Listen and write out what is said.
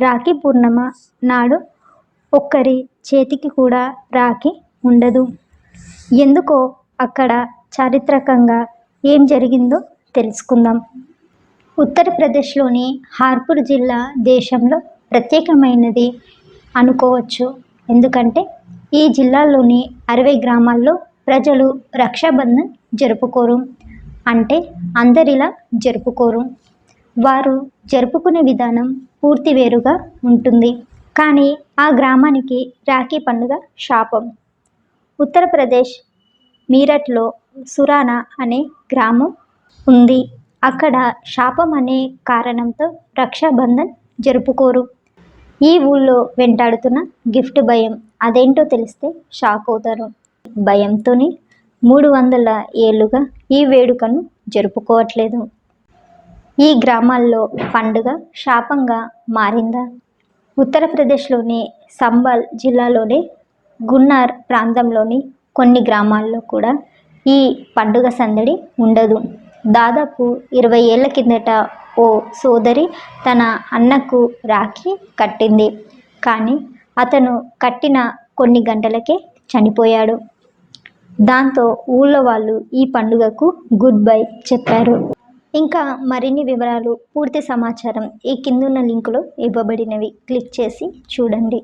రాఖీ పూర్ణిమ నాడు ఒక్కరి చేతికి కూడా రాఖీ ఉండదు. ఎందుకో అక్కడ చారిత్రకంగా ఏం జరిగిందో తెలుసుకుందాం. ఉత్తరప్రదేశ్లోని హార్పూర్ జిల్లా దేశంలో ప్రత్యేకమైనది అనుకోవచ్చు. ఎందుకంటే ఈ జిల్లాలోని అరవై గ్రామాల్లో ప్రజలు రక్షాబంధన్ జరుపుకోరు. అంటే అందరిలా జరుపుకోరు. వారు జరుపుకునే విధానం పూర్తి వేరుగా ఉంటుంది. కానీ ఆ గ్రామానికి రాఖీ పండుగ శాపం. ఉత్తరప్రదేశ్ మీరట్లో సురానా అనే గ్రామం ఉంది. అక్కడ శాపం అనే కారణంతో రక్షాబంధన్ జరుపుకోరు. ఈ ఊళ్ళో వెంటాడుతున్న గిఫ్ట్ భయం అదేంటో తెలిస్తే షాక్ అవుతారు. భయంతోనే మూడు వందల ఏళ్ళుగా ఈ వేడుకను జరుపుకోవట్లేదు. ఈ గ్రామాల్లో పండుగ శాపంగా మారిందా? ఉత్తరప్రదేశ్లోని సంబాల్ జిల్లాలోని గున్నార్ ప్రాంతంలోని కొన్ని గ్రామాల్లో కూడా ఈ పండుగ సందడి ఉండదు. దాదాపు ఇరవై ఏళ్ళ కిందట ఓ సోదరి తన అన్నకు రాఖీ కట్టింది. కానీ అతను కట్టిన కొన్ని గంటలకే చనిపోయాడు. దాంతో ఊళ్ళో వాళ్ళు ఈ పండుగకు గుడ్ బై చెప్పారు. ఇంకా మరిన్ని వివరాలు పూర్తి సమాచారం ఈ కిందున్న లింకులో ఇవ్వబడినవి. క్లిక్ చేసి చూడండి.